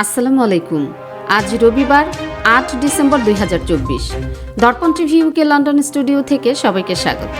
আসসালামু আলাইকুম। আজ রবিবার, আট ডিসেম্বর দুই হাজার চব্বিশ। দর্পণ টিভি ইউকে লন্ডন স্টুডিও থেকে সবাইকে স্বাগত।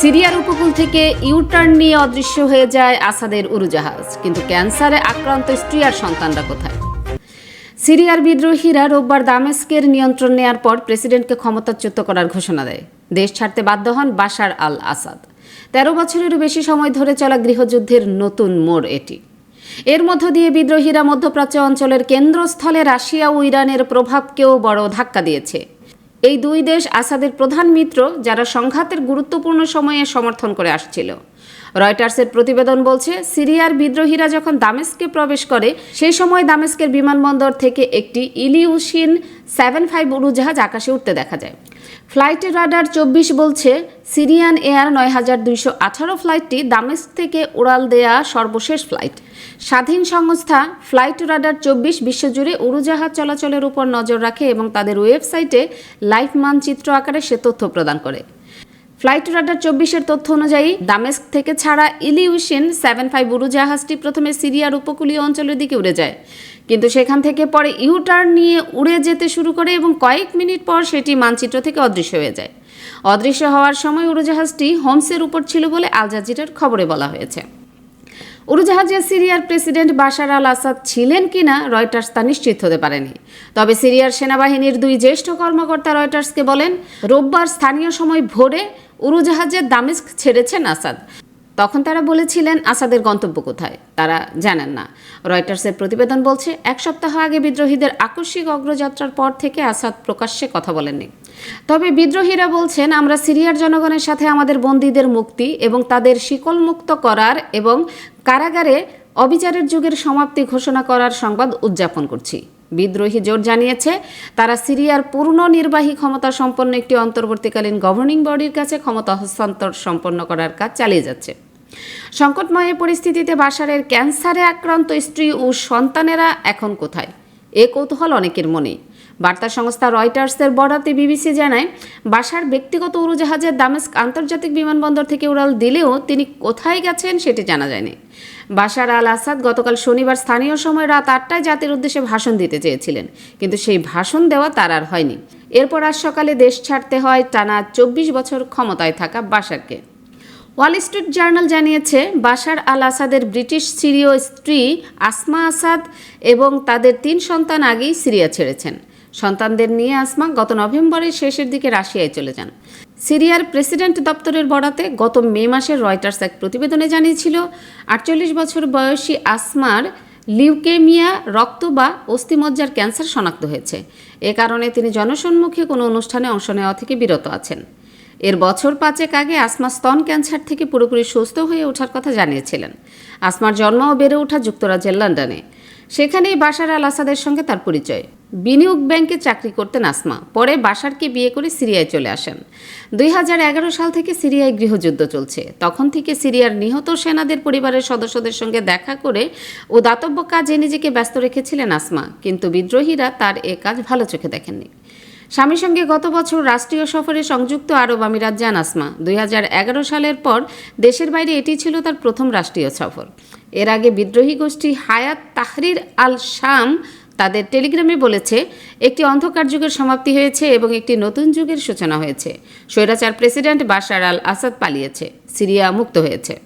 সিরিয়ার উপকূল থেকে ইউটার্ন নিয়ে অদৃশ্য হয়ে যায় আসাদের উড়োজাহাজ। কিন্তু ক্যান্সারে আক্রান্ত স্ত্রী আর সন্তানরা কোথায়? সিরিয়ার বিদ্রোহীরা রোববার দামেস্কের নিয়ন্ত্রণ নেয়ার পর প্রেসিডেন্টকে ক্ষমতাচ্যুত করার ঘোষণা দেয়। দেশ ছাড়তে বাধ্য হন বাশার আল আসাদ তেরো বছরেরও বেশি সময় ধরে চলা গৃহযুদ্ধের নতুন মোড় এটি। এর মধ্য দিয়ে বিদ্রোহীরা মধ্যপ্রাচ্য অঞ্চলের কেন্দ্রস্থলে রাশিয়া ও ইরানের প্রভাবকেও বড় ধাক্কা দিয়েছে। এই দুই দেশ আসাদের প্রধান মিত্র, যারা সংঘাতের গুরুত্বপূর্ণ সময়ে সমর্থন করে আসছিল। রয়টার্সের প্রতিবেদন বলছে, সিরিয়ার বিদ্রোহীরা যখন দামেস্কে প্রবেশ করে, সেই সময় দামেস্কের বিমানবন্দর থেকে একটি ইলিউশিন সেভেন ফাইভ উড়োজাহাজ আকাশে উঠতে দেখা যায়। ফ্লাইটের রাডার চব্বিশ বলছে, সিরিয়ান এয়ার নয় হাজার দুইশো আঠারো ফ্লাইটটি দামেস্ক থেকে উড়াল দেয়া সর্বশেষ ফ্লাইট। স্বাধীন সংস্থা ফ্লাইট রাডার চব্বিশ বিশ্বজুড়ে উড়োজাহাজ চলাচলের উপর নজর রাখে এবং তাদের ওয়েবসাইটে লাইভ মানচিত্র আকারে সে তথ্য প্রদান করে। ফ্লাইট রাডার চব্বিশের তথ্য অনুযায়ী, দামেস্ক থেকে ছাড়া ইলিউশিন সেভেন ফাইভ উড়োজাহাজটি প্রথমে সিরিয়ার উপকূলীয় অঞ্চলের দিকে উড়ে যায়। কিন্তু সেখান থেকে পরে ইউটার্ন নিয়ে উড়ে যেতে শুরু করে এবং কয়েক মিনিট পর সেটি মানচিত্র থেকে অদৃশ্য হয়ে যায়। অদৃশ্য হওয়ার সময় উড়োজাহাজটি হোমসের উপর ছিল বলে আল জাজিরার খবরে বলা হয়েছে। উড়োজাহাজে সিরিয়ার প্রেসিডেন্ট বাশার আল আসাদ ছিলেন কিনা রয়টার্স তা নিশ্চিত হতে পারেনি। তবে সিরিয়ার সেনাবাহিনীর দুই জ্যেষ্ঠ কর্মকর্তা রয়টার্সকে বলেন, রোববার স্থানীয় সময় ভোরে উড়োজাহাজে দামেস্ক ছেড়েছেন আসাদ। তখন তারা বলেছিলেন, আসাদের গন্তব্য কোথায়? তারা জানেন না। রয়টার্সের প্রতিবেদন বলছে, এক সপ্তাহ আগে বিদ্রোহীদের আকস্মিক অগ্রযাত্রার পর থেকে আসাদ প্রকাশ্যে কথা বলেননি। তবে বিদ্রোহীরা বলছেন, আমরা সিরিয়ার জনগণের সাথে আমাদের বন্দীদের মুক্তি এবং তাদের শিকল মুক্ত করার এবং কারাগারে অবিচারের যুগের সমাপ্তি ঘোষণা করার সংবাদ উদযাপন করছি। বিদ্রোহী জোট জানিয়েছে, তারা সিরিয়ার পূর্ণ নির্বাহী ক্ষমতা সম্পন্ন একটি অন্তর্বর্তীকালীন গভর্নিং বডির কাছে ক্ষমতা হস্তান্তর সম্পন্ন করার কাজ চালিয়ে যাচ্ছে। সংকটময় পরিস্থিতিতে বাসারের ক্যান্সারে আক্রান্ত স্ত্রী ও সন্তানেরা এখন কোথায়? এ কৌতূহল অনেকের মনে। বার্তা সংস্থা রয়টার্সের বরাতে বিবিসি জানায়, বাসার ব্যক্তিগত উড়োজাহাজের দামেস্ক আন্তর্জাতিক বিমানবন্দর থেকে উড়াল দিলেও তিনি কোথায় গেছেন সেটি জানা যায়নি। বাশার আল আসাদ গতকাল শনিবার স্থানীয় সময় রাত আটটায় জাতির উদ্দেশ্যে ভাষণ দিতে চেয়েছিলেন, কিন্তু সেই ভাষণ দেওয়া তার আর হয়নি। এরপর আজ সকালে দেশ ছাড়তে হয় টানা চব্বিশ বছর ক্ষমতায় থাকা বাশারকে ওয়াল স্ট্রিট জার্নাল জানিয়েছে, বাশার আল আসাদের ব্রিটিশ সিরীয় স্ত্রী আসমা আসাদ এবং তাদের তিন সন্তান আগেই সিরিয়া ছেড়েছেন। সন্তানদের নিয়ে আসমা গত নভেম্বরের শেষের দিকে রাশিয়ায় চলে যান। সিরিয়ার প্রেসিডেন্ট দপ্তরের বরাতে গত মে মাসে রয়টার্স এক প্রতিবেদনে জানিয়েছিল, আটচল্লিশ বছর বয়সী আসমার লিউকেমিয়া রক্ত বা অস্থিমজ্জার ক্যান্সার শনাক্ত হয়েছে। এ কারণে তিনি জনসম্মুখে কোনো অনুষ্ঠানে অংশ নেওয়া থেকে বিরত আছেন। এর বছর পাঁচেক আগে আসমা স্তন ক্যান্সার থেকে পুরোপুরি সুস্থ হয়ে ওঠার কথা জানিয়েছিলেন। আসমার জন্ম ও বেড়ে ওঠা যুক্তরাজ্যের লন্ডনে। সেখানেই বাশার আল আসাদের সঙ্গে তার পরিচয়। বিনিয়োগ ব্যাংকে চাকরি করতেন আসমা। পরে বাশারকে বিয়ে করে সিরিয়ায় চলে আসেন। দুই হাজার এগারো সাল থেকে সিরিয়ায় গৃহযুদ্ধ চলছে। তখন থেকে সিরিয়ার নিহত সেনাদের পরিবারের সদস্যদের সঙ্গে দেখা করে ও দাতব্য কাজে নিজেকে ব্যস্ত রেখেছিলেন আসমা। কিন্তু বিদ্রোহীরা তার এ কাজ ভালো চোখে দেখেননি। স্বামীর সঙ্গে গত বছর রাষ্ট্রীয় সফরে সংযুক্ত আরব আমিরাত যান আসমা। দুই হাজার এগারো সালের পর দেশের বাইরে এটি ছিল তার প্রথম রাষ্ট্রীয় সফর। এর আগে বিদ্রোহী গোষ্ঠী হায়াত তাহরির আল শাম তাদের টেলিগ্রামে বলেছে, একটি অন্ধকার যুগের সমাপ্তি হয়েছে এবং একটি নতুন যুগের সূচনা হয়েছে। স্বৈরাচার প্রেসিডেন্ট বাশার আল আসাদ পালিয়েছে। সিরিয়া মুক্ত হয়েছে।